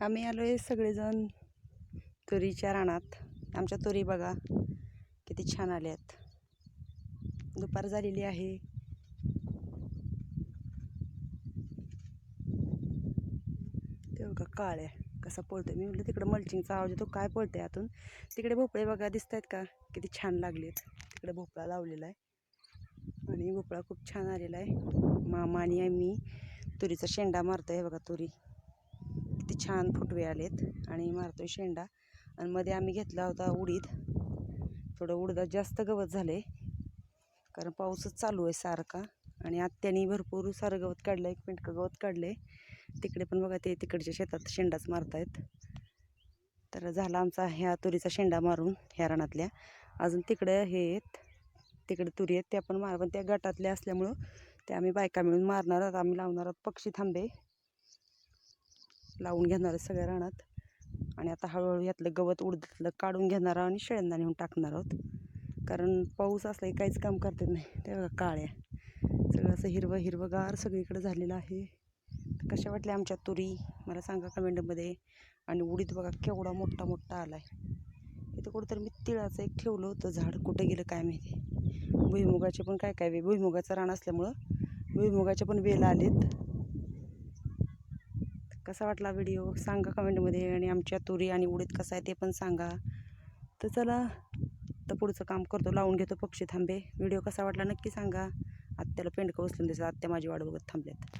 आम्ही आलो आहे सगळेजण तुरीच्या रानात. आमच्या तुरी बघा किती छान आल्यात. दुपार झालेली आहे. ते बघा काळ्या कसा पळतोय. मी म्हटलं तिकडं मल्चिंगचा आवाज येतो. काय पळतोय आतून? तिकडे भोपळे बघा दिसत आहेत का? किती छान लागलेत. तिकडे भोपळा लावलेला आहे. आणि भोपळा खूप छान आलेला आहे. मामा आणि आम्ही तुरीचा शेंडा मारतोय. बघा तुरी. छान फुटवे आलेत आणि मारतोय शेंडा. आणि मध्ये आम्ही घेतला होता उडीद. थोडं उडदात जास्त गवत झाले कारण पाऊसच चालू आहे सारखा. आणि आत्याने भरपूर सारं गवत काढलं एक पिंटकं गवत काढले तिकडे पण बघा ते तिकडच्या शेतात शेंडाच मारतायत. तर झाला आमचा ह्या तुरीचा शेंडा मारून ह्या रानातल्या अजून तिकडं हे आहेत तिकडे तुरी आहेत त्या पण मार पण त्या गटातल्या असल्यामुळं त्या आम्ही बायका मिळून मारणार आहोत. आम्ही लावणार आहोत पक्षी थांबे. लावून घेणार आहे सगळ्या रानात. आणि आता हळूहळू यातलं गवत उडतलं काढून घेणार आहोत आणि शेळ्यांना नेऊन टाकणार आहोत. कारण पाऊस असला की काहीच काम करत नाही. ते बघा काळ्या सगळं असं हिरवं हिरवंगार सगळीकडे झालेलं आहे. कशा वाटल्या आमच्या तुरी? मला सांगा कमेंटमध्ये आणि उडीद बघा केवढा मोठा मोठा आला आहे इथं कुठंतरी मी तिळाचं एक ठेवलं होतं झाड. कुठं गेलं काय माहिती. भुईमुगाचे पण काय काय वे भुईमुगाचं रान असल्यामुळं भुईमुगाचे पण वेल आलेत. कसा वाटला व्हिडिओ? सांगा कमेंटमध्ये आणि आमच्या तुरी आणि उडीद कसा आहे ते पण सांगा. तर चला तर पुढचं काम करतो. लावून घेतो पक्षी थांबे. व्हिडिओ कसा वाटला नक्की सांगा. आत्याला पेंडकं उचलून द्यायचं आत्या माझी वाट बघत थांबल्यात.